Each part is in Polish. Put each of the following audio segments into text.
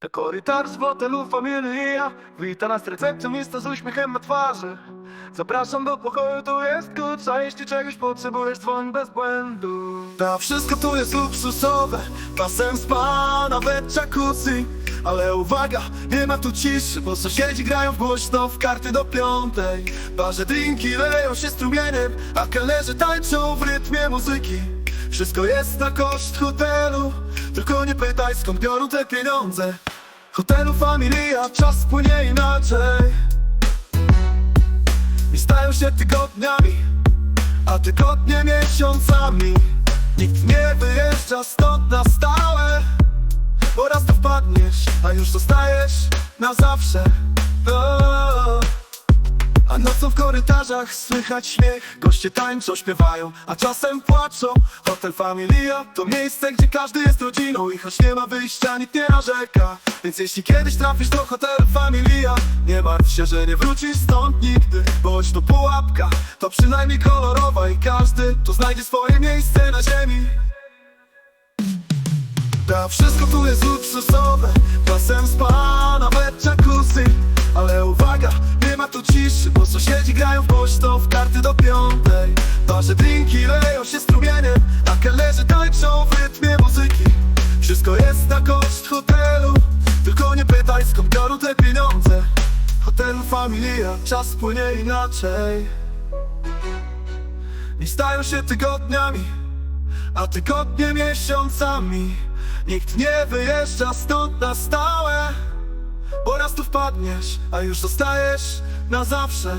To korytarz z hotelu Familia Wita nas recepcjonista z uśmiechem na twarzy. Zapraszam do pokoju, tu jest klucz jeśli czegoś potrzebujesz, dzwoń bez błędu. Ta wszystko tu jest luksusowe Czasem spa, nawet jacuzzi. Ale uwaga, nie ma tu ciszy Bo sąsiedzi grają głośno w karty do piątej. Barze drinki leją się strumieniem A kelnerzy tańczą w rytmie muzyki. Wszystko jest na koszt hotelu Tylko nie pytaj skąd biorą te pieniądze Hotelu Familia, czas płynie inaczej. I stają się tygodniami A tygodnie miesiącami. Nikt nie wyjeżdża stąd na stałe bo raz to wpadniesz, a już zostajesz na zawsze. O, A nocą w korytarzach słychać śmiech. Goście tańczą, śpiewają, a czasem płaczą. Hotel Familia to miejsce, gdzie każdy jest rodziną. I choć nie ma wyjścia, nikt nie narzeka. Więc jeśli kiedyś trafisz do hotelu Familia Nie martw się, że nie wrócisz stąd nigdy. Bo choć to pułapka, to przynajmniej kolorowa I każdy tu znajdzie swoje miejsce na ziemi. Ta wszystko tu jest luksusowe. Czasem spa, nawet jacuzzi Czas płynie inaczej. I stają się tygodniami a tygodnie miesiącami. Nikt nie wyjeżdża stąd na stałe Bo raz tu wpadniesz, a już zostajesz na zawsze.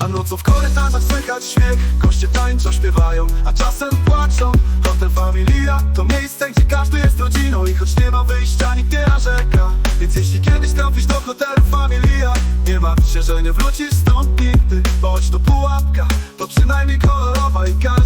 A nocą w korytarzach słychać śmiech. Goście tańczą, śpiewają, a czasem płaczą. Hotel Familia to trafisz do hotelu Familia. Nie martw się, że nie wrócisz stąd nigdy. Choć to pułapka, to przynajmniej kolorowa I każdy